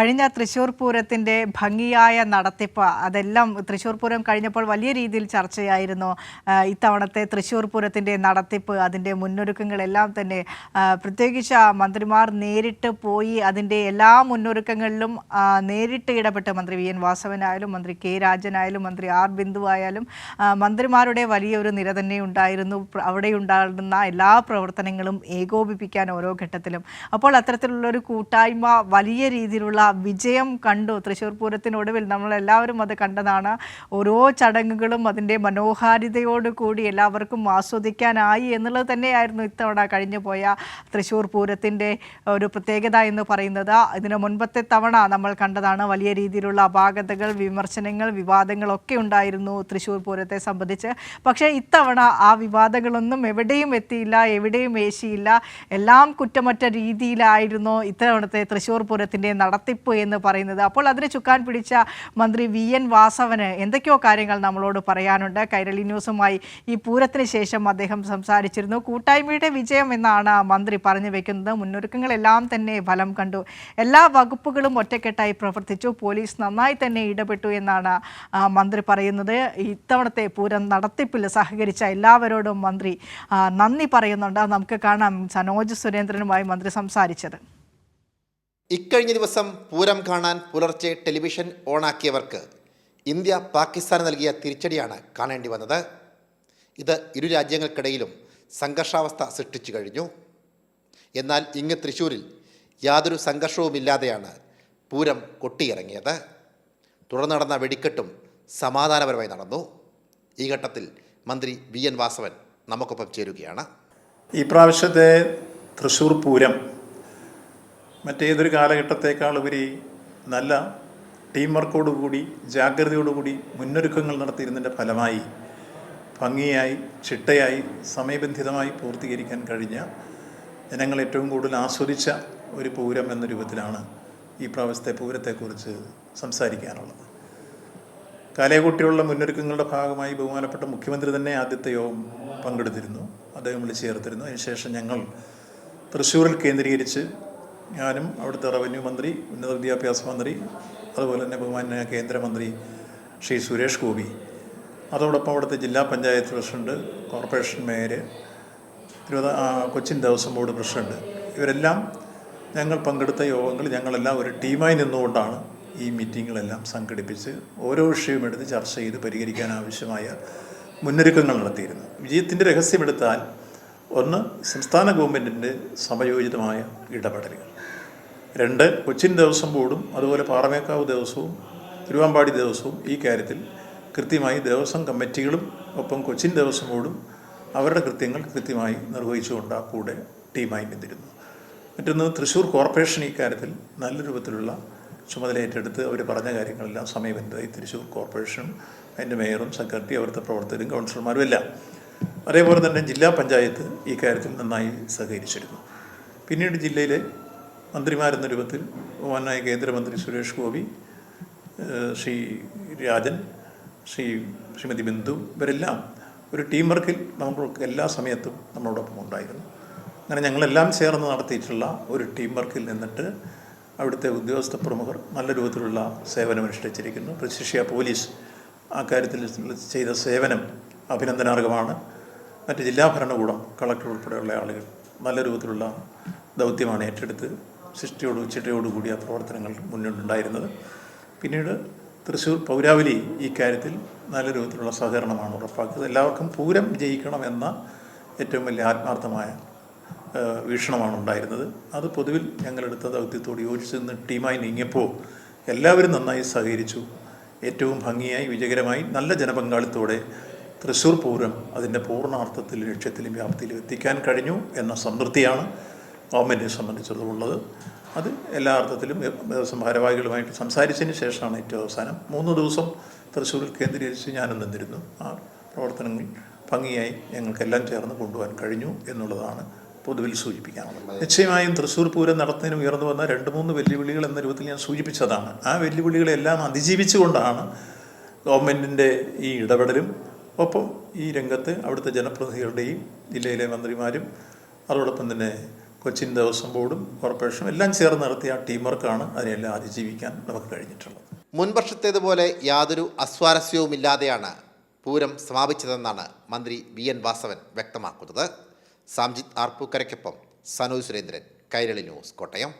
കഴിഞ്ഞ തൃശ്ശൂർ പൂരത്തിന്റെ ഭംഗിയായ നടത്തിപ്പ് അതെല്ലാം തൃശ്ശൂർ പൂരം കഴിഞ്ഞപ്പോൾ വലിയ രീതിയിൽ ചർച്ചയായിരുന്നു. ഇത്തവണത്തെ തൃശ്ശൂർ പൂരത്തിന്റെ നടത്തിപ്പ് അതിന്റെ മുന്നൊരുക്കങ്ങളെല്ലാം തന്നെ പ്രത്യേകിച്ച് മന്ത്രിമാർ നേരിട്ട് പോയി അതിന്റെ എല്ലാ മുന്നൊരുക്കങ്ങളിലും നേരിട്ട് ഇടപെട്ട് മന്ത്രി വി. എൻ. വാസവനായാലും മന്ത്രി കെ. രാജനായാലും മന്ത്രി ആർ. ബിന്ദു ആയാലും മന്ത്രിമാരുടെ വലിയൊരു നിര തന്നെ ഉണ്ടായിരുന്നു. അവിടെ ഉണ്ടാകുന്ന എല്ലാ പ്രവർത്തനങ്ങളും ഏകോപിപ്പിക്കാൻ ഓരോ ഘട്ടത്തിലും. അപ്പോൾ അത്തരത്തിലുള്ളൊരു കൂട്ടായ്മ വലിയ രീതിയിലുള്ള വിജയം കണ്ടു. തൃശ്ശൂർ പൂരത്തിനൊടുവിൽ നമ്മളെല്ലാവരും അത് കണ്ടതാണ്. ഓരോ ചടങ്ങുകളും അതിന്റെ മനോഹാരിതയോട് കൂടി എല്ലാവർക്കും ആസ്വദിക്കാനായി എന്നുള്ളത് തന്നെയായിരുന്നു ഇത്തവണ കഴിഞ്ഞു പോയ തൃശ്ശൂർ പൂരത്തിന്റെ ഒരു പ്രത്യേകത എന്ന് പറയുന്നത്. ഇതിന് മുൻപത്തെ തവണ നമ്മൾ കണ്ടതാണ് വലിയ രീതിയിലുള്ള അപാകതകൾ വിമർശനങ്ങൾ വിവാദങ്ങളൊക്കെ ഉണ്ടായിരുന്നു തൃശ്ശൂർ പൂരത്തെ സംബന്ധിച്ച്. പക്ഷേ ഇത്തവണ ആ വിവാദങ്ങളൊന്നും എവിടെയും എത്തിയില്ല എവിടെയും ഏശിയില്ല. എല്ലാം കുറ്റമറ്റ രീതിയിലായിരുന്നു ഇത്തവണത്തെ തൃശ്ശൂർ പൂരത്തിന്റെ നടത്തിപ്പ് എന്ന് പറയുന്നത്. അപ്പോൾ അതിന് ചുക്കാൻ പിടിച്ച മന്ത്രി വി എൻ വാസവന് എന്തൊക്കെയോ കാര്യങ്ങൾ നമ്മളോട് പറയാനുണ്ട്. കൈരളി ന്യൂസുമായി ഈ പൂരത്തിന് ശേഷം അദ്ദേഹം സംസാരിച്ചിരുന്നു. കൂട്ടായ്മയുടെ വിജയം എന്നാണ് മന്ത്രി പറഞ്ഞു വെക്കുന്നത്. മുന്നൊരുക്കങ്ങളെല്ലാം തന്നെ ഫലം കണ്ടു. എല്ലാ വകുപ്പുകളും ഒറ്റക്കെട്ടായി പ്രവർത്തിച്ചു. പോലീസ് നന്നായി തന്നെ ഇടപെട്ടു എന്നാണ് മന്ത്രി പറയുന്നത്. ഇത്തവണത്തെ പൂരം നടത്തിപ്പിൽ സഹകരിച്ച എല്ലാവരോടും മന്ത്രി നന്ദി പറയുന്നുണ്ട്. നമുക്ക് കാണാം. സനോജ് സുരേന്ദ്രനുമായി മന്ത്രി സംസാരിച്ചത്. ഇക്കഴിഞ്ഞ ദിവസം പൂരം കാണാൻ പുലർച്ചെ ടെലിവിഷൻ ഓണാക്കിയവർക്ക് ഇന്ത്യ പാകിസ്ഥാൻ നൽകിയ തിരിച്ചടിയാണ് കാണേണ്ടി വന്നത്. ഇത് ഇരു രാജ്യങ്ങൾക്കിടയിലും സംഘർഷാവസ്ഥ സൃഷ്ടിച്ചു കഴിഞ്ഞു. എന്നാൽ ഇങ്ങ് തൃശ്ശൂരിൽ യാതൊരു സംഘർഷവുമില്ലാതെയാണ് പൂരം കൊട്ടിയിറങ്ങിയത്. തുടർന്ന് നടന്ന വെടിക്കെട്ടും സമാധാനപരമായി നടന്നു. ഈ ഘട്ടത്തിൽ മന്ത്രി വി എൻ വാസവൻ നമുക്കൊപ്പം ചേരുകയാണ്. ഈ പ്രാവശ്യത്തെ തൃശ്ശൂർ പൂരം മറ്റേതൊരു കാലഘട്ടത്തേക്കാൾ ഉപരി നല്ല ടീം വർക്കോടുകൂടി ജാഗ്രതയോടുകൂടി മുന്നൊരുക്കങ്ങൾ നടത്തിയിരുന്നതിന്റെ ഫലമായി ഭംഗിയായി ചിട്ടയായി സമയബന്ധിതമായി പൂർത്തീകരിക്കാൻ കഴിഞ്ഞ ജനങ്ങൾ ഏറ്റവും കൂടുതൽ ആസ്വദിച്ച ഒരു പൂരം എന്ന രൂപത്തിലാണ് ഈ പ്രാവശ്യത്തെ പൂരത്തെക്കുറിച്ച് സംസാരിക്കാനുള്ളത്. കാലയെക്കുട്ടിയുള്ള മുന്നൊരുക്കങ്ങളുടെ ഭാഗമായി ബഹുമാനപ്പെട്ട മുഖ്യമന്ത്രി തന്നെ ആദ്യത്തെ യോഗം പങ്കെടുത്തിരുന്നു. അദ്ദേഹം വിളിച്ചു ചേർത്തിരുന്നു. അതിനുശേഷം ഞങ്ങൾ തൃശ്ശൂരിൽ കേന്ദ്രീകരിച്ച് ഞാനും അവിടുത്തെ റവന്യൂ മന്ത്രി ഉന്നത വിദ്യാഭ്യാസ മന്ത്രി അതുപോലെ തന്നെ ബഹുമാന്യ കേന്ദ്രമന്ത്രി ശ്രീ സുരേഷ് ഗോപി. അതോടൊപ്പം അവിടുത്തെ ജില്ലാ പഞ്ചായത്ത് പ്രസിഡന്റ് കോർപ്പറേഷൻ മേയർ തിരുവത കൊച്ചിൻ ദേവസ്വം ബോർഡ് പ്രസിഡന്റ് ഇവരെല്ലാം ഞങ്ങൾ പങ്കെടുത്ത യോഗങ്ങൾ ഞങ്ങളെല്ലാം ഒരു ടീമായി നിന്നുകൊണ്ടാണ് ഈ മീറ്റിങ്ങുകളെല്ലാം സംഘടിപ്പിച്ച് ഓരോ വിഷയവും എടുത്ത് ചർച്ച ചെയ്ത് പരിഹരിക്കാൻ ആവശ്യമായ മുന്നൊരുക്കങ്ങൾ നടത്തിയിരുന്നു വിജയത്തിന്റെ രഹസ്യമെടുത്താൽ ഒന്ന് സംസ്ഥാന ഗവൺമെന്റിന്റെ സമയോചിതമായ ഇടപെടലുകൾ. രണ്ട് കൊച്ചിൻ ദേവസ്വം ബോർഡും അതുപോലെ പാറമേക്കാവ് ദേവസ്വവും തിരുവാമ്പാടി ദേവസ്വവും ഈ കാര്യത്തിൽ കൃത്യമായി ദേവസ്വം കമ്മിറ്റികളും ഒപ്പം കൊച്ചിൻ ദേവസ്വം ബോർഡും അവരുടെ കൃത്യങ്ങൾ കൃത്യമായി നിർവഹിച്ചുകൊണ്ട് ആ കൂടെ ടീമായി നിന്നിരുന്നു. മറ്റൊന്ന് തൃശ്ശൂർ കോർപ്പറേഷൻ ഈ കാര്യത്തിൽ നല്ല രൂപത്തിലുള്ള ചുമതല ഏറ്റെടുത്ത് അവർ പറഞ്ഞ കാര്യങ്ങളെല്ലാം സമയബന്ധിതമായി തൃശ്ശൂർ കോർപ്പറേഷനും അതിന്റെ മേയറും സെക്രട്ടറി അവിടുത്തെ പ്രവർത്തകരും കൗൺസിലർമാരും എല്ലാം അതേപോലെ തന്നെ ജില്ലാ പഞ്ചായത്ത് ഈ കാര്യത്തിൽ നന്നായി സഹകരിച്ചിരുന്നു. പിന്നീട് ജില്ലയിലെ മന്ത്രിമാരെന്ന രൂപത്തിൽ ബഹുമാനായ കേന്ദ്രമന്ത്രി സുരേഷ് ഗോപി ശ്രീ രാജൻ ശ്രീ ശ്രീമതി ബിന്ദു ഇവരെല്ലാം ഒരു ടീം വർക്കിൽ നമുക്ക് എല്ലാ സമയത്തും നമ്മളോടൊപ്പം ഉണ്ടായിരുന്നു. അങ്ങനെ ഞങ്ങളെല്ലാം ചേർന്ന് നടത്തിയിട്ടുള്ള ഒരു ടീം വർക്കിൽ നിന്നിട്ട് അവിടുത്തെ ഉദ്യോഗസ്ഥ പ്രമുഖർ നല്ല രൂപത്തിലുള്ള സേവനമനുഷ്ഠിച്ചിരിക്കുന്നു പ്രശിഷ്യ പോലീസ് ആ കാര്യത്തിൽ ചെയ്ത സേവനം അഭിനന്ദനാർഹമാണ്. മറ്റ് ജില്ലാ ഭരണകൂടം കളക്ടർ ഉൾപ്പെടെയുള്ള ആളുകൾ നല്ല രൂപത്തിലുള്ള ദൗത്യമാണ് ഏറ്റെടുത്ത് സൃഷ്ടിയോട് ചിട്ടയോടുകൂടി കൂടിയ പ്രവർത്തനങ്ങൾ മുന്നോട്ടുണ്ടായിരുന്നത് പിന്നീട് തൃശ്ശൂർ പൗരാവലി ഈ കാര്യത്തിൽ നല്ല രൂപത്തിലുള്ള സഹകരണമാണ് ഉറപ്പാക്കിയത്. എല്ലാവർക്കും പൂരം ജയിക്കണം എന്ന ഏറ്റവും വലിയ ആത്മാർത്ഥമായ വീക്ഷണമാണ് ഉണ്ടായിരുന്നത്. അത് പൊതുവിൽ ഞങ്ങളെടുത്ത ദൗത്യത്തോട് യോജിച്ച് നിന്ന് ടീമായി നീങ്ങിയപ്പോൾ എല്ലാവരും നന്നായി സഹകരിച്ചു. ഏറ്റവും ഭംഗിയായി വിജയകരമായി നല്ല ജനപങ്കാളിത്തോടെ തൃശ്ശൂർ പൂരം അതിന്റെ പൂർണാർത്ഥത്തിൽ ലക്ഷ്യത്തിലും വ്യാപ്തിയിലും എത്തിക്കാൻ കഴിഞ്ഞു എന്ന സംതൃപ്തിയാണ് ഗവൺമെന്റിനെ സംബന്ധിച്ചിടത്തോളം അത് എല്ലാ അർത്ഥത്തിലും ദേവസ്വം ഭാരവാഹികളുമായിട്ട് സംസാരിച്ചതിന് ശേഷമാണ് ഏറ്റവും അവസാനം. മൂന്ന് ദിവസം തൃശ്ശൂരിൽ കേന്ദ്രീകരിച്ച് ഞാനും നിന്നിരുന്നു. ആ പ്രവർത്തനങ്ങൾ ഭംഗിയായി ഞങ്ങൾക്കെല്ലാം ചേർന്ന് കൊണ്ടുപോകാൻ കഴിഞ്ഞു എന്നുള്ളതാണ് പൊതുവിൽ സൂചിപ്പിക്കാനുള്ളത്. നിശ്ചയമായും തൃശ്ശൂർ പൂരം നടത്തുന്നതിന് ഉയർന്നു വന്ന രണ്ട് മൂന്ന് വെല്ലുവിളികൾ എന്ന രൂപത്തിൽ ഞാൻ സൂചിപ്പിച്ചതാണ്. ആ വെല്ലുവിളികളെല്ലാം അതിജീവിച്ചുകൊണ്ടാണ് ഗവൺമെന്റിന്റെ ഈ ഇടപെടലും ഒപ്പം ഈ രംഗത്ത് അവിടുത്തെ ജനപ്രതിനിധികളുടെയും ജില്ലയിലെ മന്ത്രിമാരും അതോടൊപ്പം തന്നെ കൊച്ചിൻ ദേവസ്വം ബോർഡും കോർപ്പറേഷനും എല്ലാം ചേർന്ന് നടത്തിയ ടീം വർക്കാണ് അതിനെല്ലാം അതിജീവിക്കാൻ നമുക്ക് കഴിഞ്ഞിട്ടുള്ളത്. മുൻ വർഷത്തേതുപോലെ യാതൊരു അസ്വാരസ്യവുമില്ലാതെയാണ് പൂരം സമാപിച്ചതെന്നാണ് മന്ത്രി വി എൻ വാസവൻ വ്യക്തമാക്കുന്നത്. സാംജിത് ആർപ്പൂക്കരയ്ക്കൊപ്പം സനു സുരേന്ദ്രൻ കൈരളി ന്യൂസ് കോട്ടയം.